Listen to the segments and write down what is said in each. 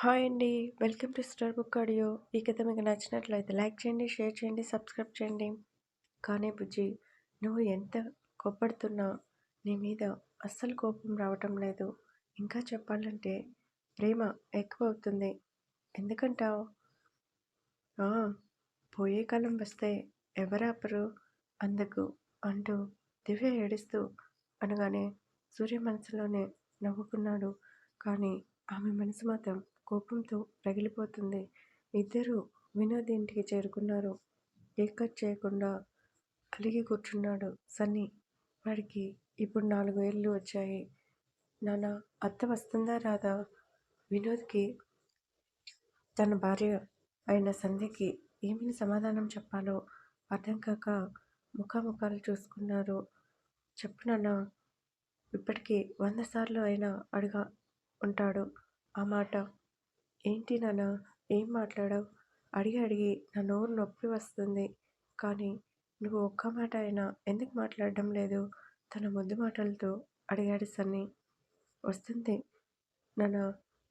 Hi అండి. Welcome to star book audio. ఈ కథ మీకు నచ్చినట్లయితే లైక్ చేయండి షేర్ చేయండి సబ్స్క్రైబ్ చేయండి. కానీ బుజ్జి నువ్వు ఎంత కోప్పడుతున్నా నీ మీద అస్సలు కోపం రావటం లేదు. ఇంకా చెప్పాలంటే ప్రేమ ఎక్కువ అవుతుంది ఎందుకంటావు పోయే కాలం వస్తే ఎవరాపరు అందుకు అంటూ దివ్య ఏడుస్తూ అనగానే సూర్య మనసులోనే నవ్వుకున్నాడు. కానీ ఆమె మనసు మాత్రం కోపంతో రగిలిపోతుంది. ఇద్దరూ వినోద్ ఇంటికి చేరుకున్నారు. కేక్ కట్ చేయకుండా అలిగి కూర్చున్నాడు సన్నీ. వాడికి ఇప్పుడు నాలుగు ఏళ్ళు వచ్చాయి. నాన్న అత్త వస్తుందా రాదా? వినోద్కి తన భార్య అయిన సంధ్యకి ఏమని సమాధానం చెప్పాలో అర్థం కాక ముఖాముఖాలు చూసుకున్నారు. చెప్పు నాన్న ఇప్పటికీ వంద సార్లు అయినా అడుగా ఉంటాడు. ఆ మాట ఏంటి నాన్న? ఏం మాట్లాడావు? అడిగి అడిగి నా నోరు నొప్పి వస్తుంది. కానీ నువ్వు ఒక్క మాట అయినా ఎందుకు మాట్లాడడం లేదు? తన ముద్దు మాటలతో అడిగాడు సన్నీ. వస్తుంది. నాన్న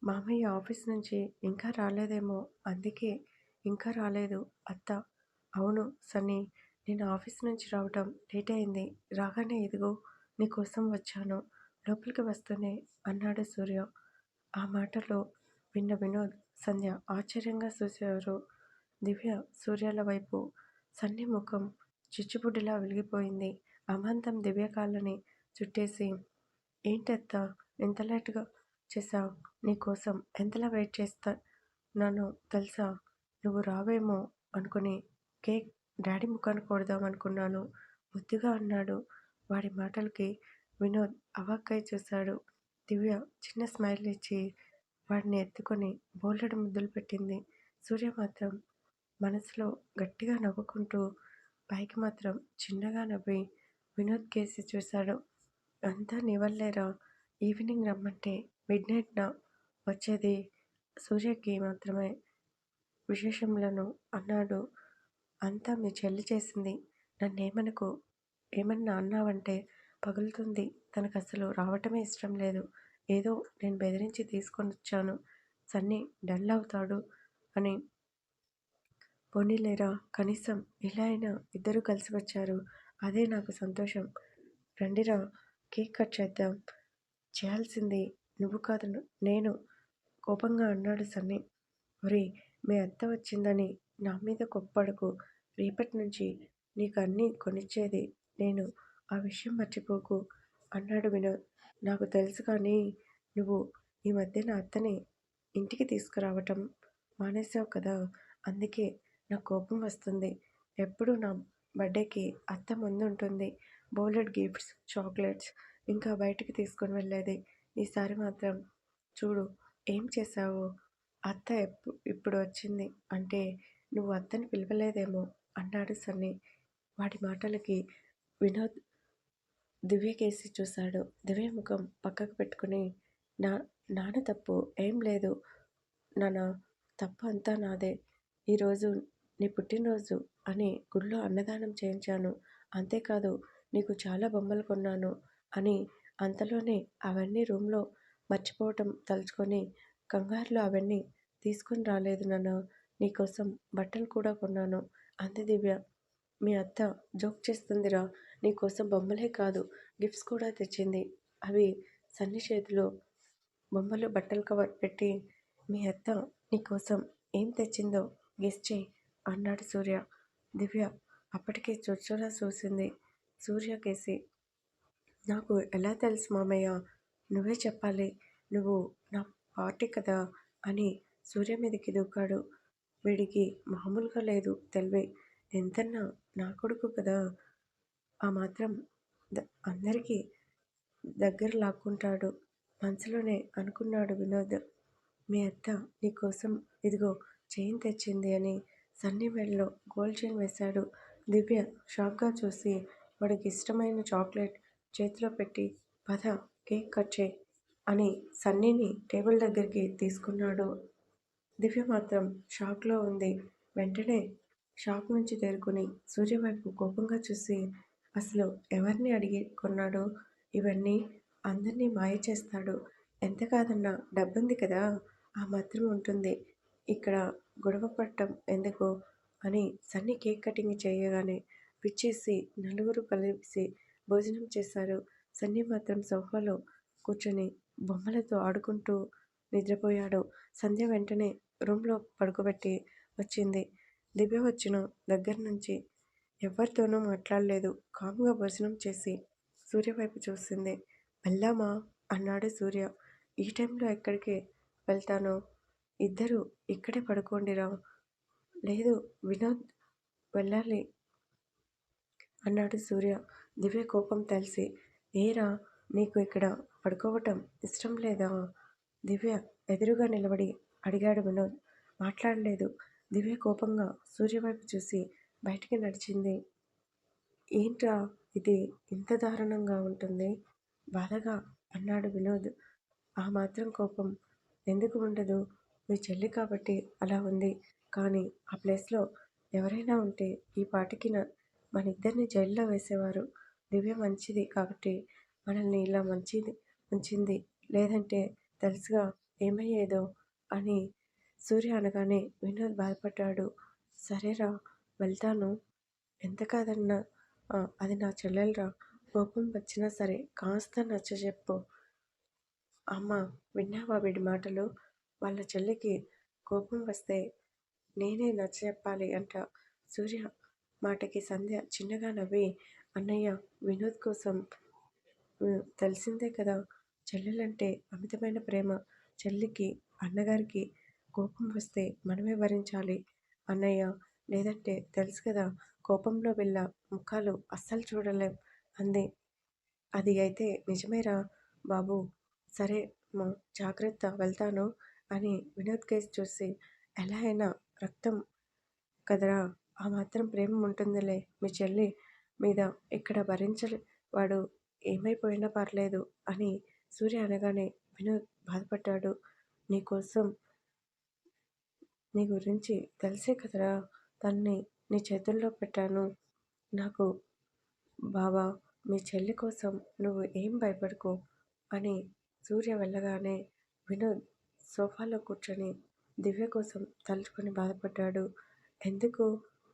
మామయ్య ఆఫీస్ నుంచి ఇంకా రాలేదేమో. అందుకే ఇంకా రాలేదు అత్త. అవును సన్నీ నేను ఆఫీస్ నుంచి రావటం లేట్ అయింది. రాగానే ఇదిగో నీకోసం వచ్చాను. లోపలికి వస్తూనే అన్నాడు సూర్య. ఆ మాటలో విన్న వినోద్ సంధ్య ఆశ్చర్యంగా చూసేవారు దివ్య సూర్యాల వైపు సన్ని ముఖం చిచ్చుబుడ్డిలా వెలిగిపోయింది. అమాంతం దివ్య కాళ్ళని చుట్టేసి ఏంటత్త ఎంత లేట్గా చేసావు నీకోసం ఎంతలా వెయిట్ చేస్తా నన్ను తెలుసా? నువ్వు రావేమో అనుకుని కేక్ డాడీ ముఖాన్ని కొడదాం అనుకున్నాను. ముద్దుగా అన్నాడు. వాడి మాటలకి వినోద్ అవాక్కై చూశాడు. దివ్య చిన్న స్మైల్ ఇచ్చి వాడిని ఎత్తుకొని బోలెడు ముద్దులు పెట్టింది. సూర్య మాత్రం మనసులో గట్టిగా నవ్వుకుంటూ పైకి మాత్రం చిన్నగా నవ్వి వినోద్ కేసి చూశాడు. అంతా నివల్లేరా ఈవినింగ్ రమ్మంటే మిడ్ నైట్న వచ్చేది. సూర్యకి మాత్రమే విశేషములను అన్నాడు. అంతా మీ చెల్లి చేసింది. నన్నేమనుకో? ఏమన్నా అన్నావంటే పగులుతుంది. తనకు అసలు రావటమే ఇష్టం లేదు. ఏదో నేను బెదిరించి తీసుకొని వచ్చాను సన్నీ డల్ అవుతాడు అని పోనీలేరా? కనీసం ఇలా అయినా ఇద్దరు కలిసి వచ్చారు. అదే నాకు సంతోషం. రండిరా కేక్ కట్ చేద్దాం. చేయాల్సింది నువ్వు కాదు నేను. కోపంగా అన్నాడు సన్నీ. ఒరే మీ అత్త వచ్చిందని నా మీద కొప్పడుకు. రేపటి నుంచి నీకు అన్నీ కొనిచ్చేది నేను. ఆ విషయం మర్చిపోకు. అన్నాడు వినోద్. నాకు తెలుసు కానీ నువ్వు ఈ మధ్య నా అత్తని ఇంటికి తీసుకురావటం మానేసావు కదా అందుకే నాకు కోపం వస్తుంది. ఎప్పుడు నా బర్త్డేకి అత్త ముందు ఉంటుంది. బోలెడ్ గిఫ్ట్స్ చాక్లెట్స్ ఇంకా బయటికి తీసుకొని వెళ్ళేది. ఈసారి మాత్రం చూడు ఏం చేశావు? అత్త ఎప్పుడు ఇప్పుడు వచ్చింది. అంటే నువ్వు అత్తని పిలవలేదేమో అన్నాడు సన్నీ. వాటి మాటలకి వినోద్ దివ్యకేసి చూశాడు. దివ్య ముఖం పక్కకు పెట్టుకుని నా నాన్న తప్పు ఏం లేదు. నాన్న తప్పు అంతా నాదే. ఈరోజు నీ పుట్టినరోజు అని గుళ్ళో అన్నదానం చేయించాను. అంతేకాదు నీకు చాలా బొమ్మలు కొన్నాను అని అంతలోనే అవన్నీ రూమ్లో మర్చిపోవటం తలుచుకొని కంగారులో అవన్నీ తీసుకొని రాలేదు నాన్న. నీకోసం బట్టలు కూడా కొన్నాను. అంది దివ్య. మీ అత్త జోక్ చేస్తుందిరా. నీకోసం బొమ్మలే కాదు గిఫ్ట్స్ కూడా తెచ్చింది. అవి సన్ని చేతిలో బొమ్మలు బట్టలు కవర్ పెట్టి మీ అత్త నీకోసం ఏం తెచ్చిందో గెస్ చేయి అన్నాడు సూర్య. దివ్య అప్పటికే చొచ్చులా చూసింది. సూర్య కేసి నాకు ఎలా తెలుసు మామయ్య? నువ్వే చెప్పాలి. నువ్వు నా పార్టీ కదా అని సూర్య మీదకి దూకాడు. వీడికి మామూలుగా లేదు తెలివే. ఎంతన్నా నా కొడుకు కదా. ఆ మాత్రం ద అందరికీ దగ్గర లాక్కుంటాడు. మనసులోనే అనుకున్నాడు వినోద్ మీ అత్త నీకోసం ఇదిగో చైన్ తెచ్చింది అని సన్నీ మెడలో గోల్డ్ చైన్ వేశాడు. దివ్య షాక్గా చూసి వాడికి ఇష్టమైన చాక్లెట్ చేతిలో పెట్టి పద కేక్ కట్ చేయి అని సన్నీని టేబుల్ దగ్గరికి తీసుకున్నాడు. దివ్య మాత్రం షాక్లో ఉంది. వెంటనే షాక్ నుంచి తేరుకుని సూర్య వైపు కోపంగా చూసి అసలు ఎవరిని అడిగి కొన్నాడో? ఇవన్నీ అందరినీ మాయ చేస్తాడు. ఎంత కాదన్నా డబ్బుంది కదా ఆ మాత్రం ఉంటుంది. ఇక్కడ గొడవ పడటం ఎందుకు? అని సన్నీ కేక్ కటింగ్ చేయగానే పిచ్చేసి నలుగురు కలిసి భోజనం చేశారు. సన్నీ మాత్రం సోఫాలో కూర్చొని బొమ్మలతో ఆడుకుంటూ నిద్రపోయాడు. సంధ్య వెంటనే రూమ్లో పడుకోబెట్టి వచ్చింది. దివ్య వచ్చిన దగ్గర నుంచి ఎవరితోనూ మాట్లాడలేదు. కాముగా భోజనం చేసి సూర్య వైపు చూసింది. వెళ్దామా అన్నాడు సూర్య. ఈ టైంలో ఎక్కడికి వెళ్తాను? ఇద్దరు ఇక్కడే పడుకోండిరా. లేదు వినోద్ వెళ్ళాలి అన్నాడు సూర్య. దివ్య కోపం తెలిసి ఏరా నీకు ఇక్కడ పడుకోవటం ఇష్టం లేదా? దివ్య ఎదురుగా నిలబడి అడిగాడు వినోద్. మాట్లాడలేదు. దివ్య కోపంగా సూర్య వైపు చూసి బయటికి నడిచింది. ఏంట్రా ఇది? ఇంత దారుణంగా ఉంటుంది. బాధగా? అన్నాడు వినోద్. ఆ మాత్రం కోపం. ఎందుకు ఉండదు? మీ చెల్లి కాబట్టి అలా ఉంది. కానీ ఆ ప్లేస్లో ఎవరైనా ఉంటే ఈ పాటికి మన ఇద్దరిని జైల్లో వేసేవారు. దివ్య మంచిది కాబట్టి మనల్ని ఇలా మంచిది ఉంచింది. లేదంటే తెలుసుగా ఏమయ్యేదో? అని సూర్య అనగానే వినోద్ బాధపడ్డాడు. సరేరా వెళ్తాను. ఎంత కాదన్నా అది నా చెల్లెలరా. కోపం వచ్చినా సరే కాస్త నచ్చజెప్పు అమ్మ విన్నావా వీడి మాటలు? వాళ్ళ చెల్లికి కోపం వస్తే నేనే నచ్చజెప్పాలి అంట. సూర్య మాటకి సంధ్య చిన్నగా నవ్వి అన్నయ్య వినోద్ కోసం తెలిసిందే కదా. చెల్లెలంటే అమితమైన ప్రేమ. చెల్లికి అన్నగారికి కోపం వస్తే మనమే భరించాలి అన్నయ్య లేదంటే తెలుసు కదా కోపంలో వెళ్ళ ముఖాలు అస్సలు చూడలేం అంది. అది అయితే నిజమేరా బాబు? సరే మా జాగ్రత్త వెళ్తాను అని వినోద్ కేసు చూసి ఎలా అయినా రక్తం కదరా ఆ మాత్రం ప్రేమ ఉంటుందిలే మీ చెల్లి మీద. ఇక్కడ భరించలే వాడు ఏమైపోయినా పర్లేదు అని సూర్య అనగానే వినోద్ బాధపడ్డాడు. నీకోసం నీ గురించి తెలిసే కదరా తన్ని నీ చేతుల్లో పెట్టాను. నాకు బావా మీ చెల్లి కోసం నువ్వు ఏం భయపడుకో అని సూర్య వెళ్ళగానే వినోద్ సోఫాలో కూర్చొని దివ్య కోసం తలుచుకొని బాధపడ్డాడు. ఎందుకు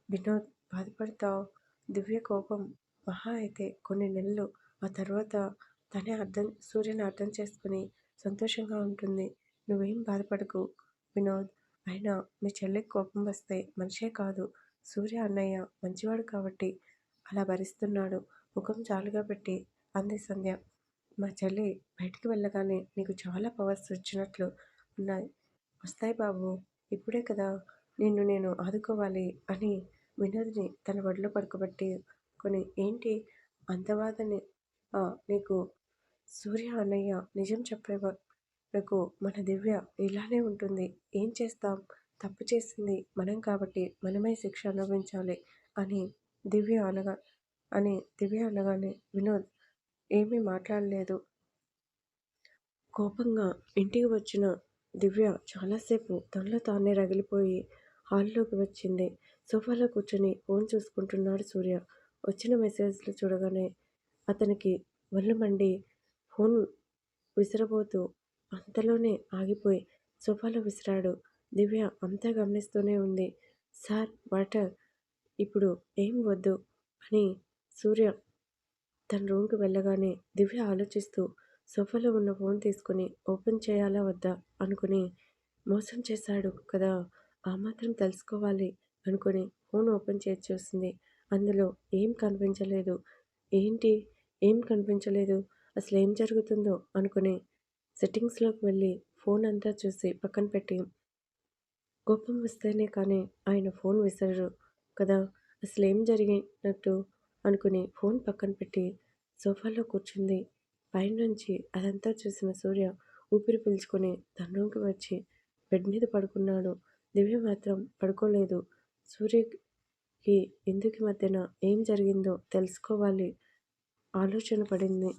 వినోద్ బాధపడతావు? దివ్య కోపం మహా అయితే కొన్ని నెలలు ఆ తర్వాత తనే అర్థం సూర్యని అర్థం చేసుకుని సంతోషంగా ఉంటుంది. నువ్వేం బాధపడకు వినోద్ అయినా మీ చెల్లికి కోపం వస్తే మనిషే కాదు. సూర్య అన్నయ్య మంచివాడు కాబట్టి అలా భరిస్తున్నాడు. ముఖం చాలుగా పెట్టి అంది సంధ్య. మా చెల్లి బయటికి వెళ్ళగానే నీకు చాలా పవర్స్ వచ్చినట్లు ఉన్నాయి. వస్తాయి బాబు ఇప్పుడే కదా నిన్ను నేను ఆదుకోవాలి అని వినోద్ని తన ఒడిలో పడుకోబెట్టి కొని ఏంటి అంతవాదని నీకు సూర్య అన్నయ్య నిజం చెప్పేవరకు మన దివ్య ఇలానే ఉంటుంది. ఏం చేస్తాం? తప్పు చేసింది మనం కాబట్టి మనమే శిక్ష అనుభవించాలి అని దివ్య అనగా అని దివ్య అనగానే వినోద్ ఏమీ మాట్లాడలేదు. కోపంగా ఇంటికి వచ్చిన దివ్య చాలాసేపు తనలో తానే రగిలిపోయి హాల్లోకి వచ్చింది. సోఫాలో కూర్చొని ఫోన్ చూసుకుంటున్నాడు సూర్య. వచ్చిన మెసేజ్లు చూడగానే అతనికి ఒళ్ళు మండి ఫోన్ విసిరబోతూ అంతలోనే ఆగిపోయి సోఫాలో విసిరాడు. దివ్య అంతా గమనిస్తూనే ఉంది. సార్ వాటర్ ఇప్పుడు ఏం వద్దు అని సూర్య తన రూమ్కి వెళ్ళగానే దివ్య ఆలోచిస్తూ సోఫాలో ఉన్న ఫోన్ తీసుకుని ఓపెన్ చేయాలా వద్దా? అనుకుని మోసం చేశాడు కదా ఆ మాత్రం తెలుసుకోవాలి అనుకుని ఫోన్ ఓపెన్ చేసి చూసింది. అందులో ఏం కనిపించలేదు. ఏంటి? ఏం కనిపించలేదు? అసలు ఏం జరుగుతుందో? అనుకుని సెట్టింగ్స్లోకి వెళ్ళి ఫోన్ అంతా చూసి పక్కన పెట్టి కోపం వస్తేనే కానీ ఆయన ఫోన్ విసరరు కదా అసలు ఏం జరిగినట్టు అనుకుని ఫోన్ పక్కన పెట్టి సోఫాలో కూర్చుంది. పైనుంచి అదంతా చూసిన సూర్య ఊపిరి పీల్చుకొని తన రూమ్కి వచ్చి బెడ్ మీద పడుకున్నాడు. దివ్య మాత్రం పడుకోలేదు. సూర్యకి ఎందుకు మధ్యన ఏం జరిగిందో తెలుసుకోవాలి. ఆలోచన పడింది.